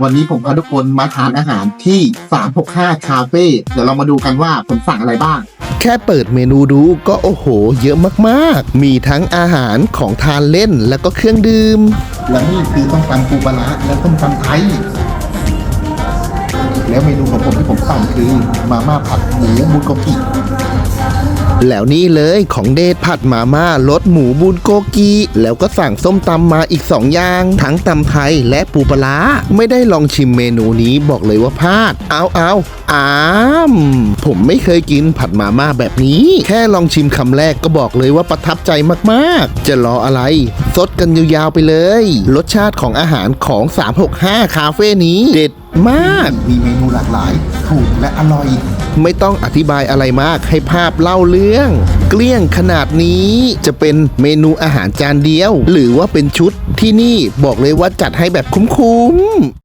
วันนี้ผมพาทุกคนมาทานอาหารที่ 365 คาเฟ่ เดี๋ยวเรามาดูกันว่าผมสั่งอะไรบ้าง แค่เปิดเมนูดูก็โอ้โห เยอะมากๆ มีทั้งอาหารของทานเล่นแล้วก็เครื่องดื่ม และนี่คือต้มตำปูปลาร้าและต้มตำไทย แล้วเมนูของผมที่ผมสั่งคือมาม่าผัดหมูบุกโกกิ แล้วนี่เลยของเดทผัดมาม่ารสหมูบุญโกกี แล้วก็สั่งส้มตำมาอีกสองอย่าง ทั้งตำไทยและปูปลาไม่ได้ลองชิมเมนูนี้บอกเลยว่าพลาด เอาเอาอ้ามผมไม่เคยกินผัดมาม่าแบบนี้ แค่ลองชิมคำแรกก็บอกเลยว่าประทับใจมากๆ จะรออะไร สดกันยาวๆไปเลย รสชาติของอาหารของ 365 คาเฟ่นี้ เด็ดมาก มีเมนูหลากหลาย ถูกและอร่อย ไม่ต้องอธิบายอะไรมากให้ภาพเล่าเรื่อง เกลี้ยงขนาดนี้จะเป็นเมนูอาหารจานเดียว หรือว่าเป็นชุดที่นี่บอกเลยว่าจัดให้แบบคุ้มๆ